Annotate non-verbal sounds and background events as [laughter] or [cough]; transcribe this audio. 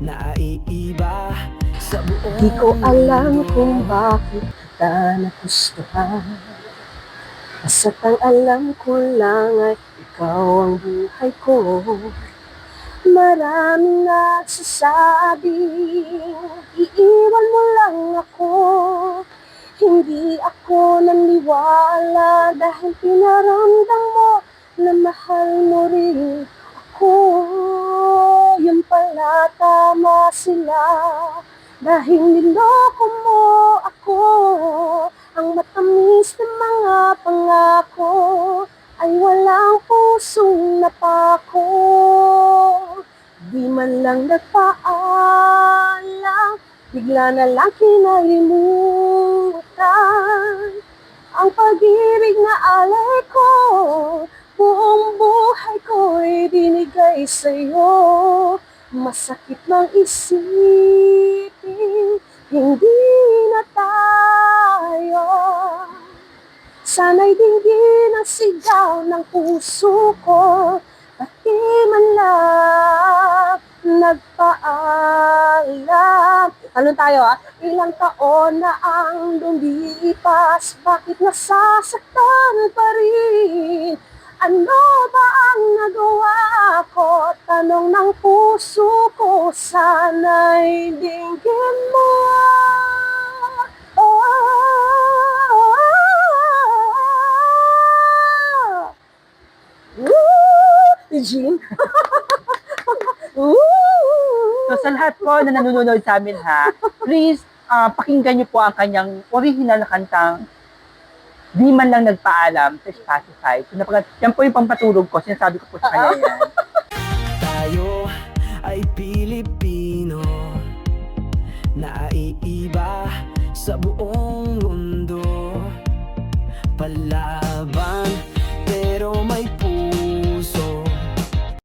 Naiiba sa buong Di ko alam kung bakit kita nagustuhan. Basta't ang alam ko lang ay ikaw ang buhay ko. Maraming nagsasabing iiwan mo lang ako. Hindi ako naniwala dahil pinaramdam mo na mahal mo rin ako sila. Dahil niloko mo ako Ang matamis na mga pangako Ay walang pusong napako. Di man lang nagpaalam Bigla na lang kinalimutan. Ang pag-ibig na alay ko Buong buhay ko'y binigay sa'yo Masakit mang isipin, hindi na tayo. Sana'y dinggin ang sigaw ng puso ko, pati man lang nagpaalam. Ano tayo ah? Ilang taon na ang lumipas, bakit nasasaktan pa rin? Ano ba ang nagawa? Tanong ng puso ko, sana'y dinggin mo. Eugene? [laughs] So sa lahat po na nanonood sa amin ha, please ah, pakinggan niyo po ang kanyang original na kantang Di man lang nagpaalam sa Spotify. So, napag- yan po yung pampatulog ko. Sinasabi ko po sa kanya yan ay Pilipino. Naiiba sa buong mundo. Palaban pero may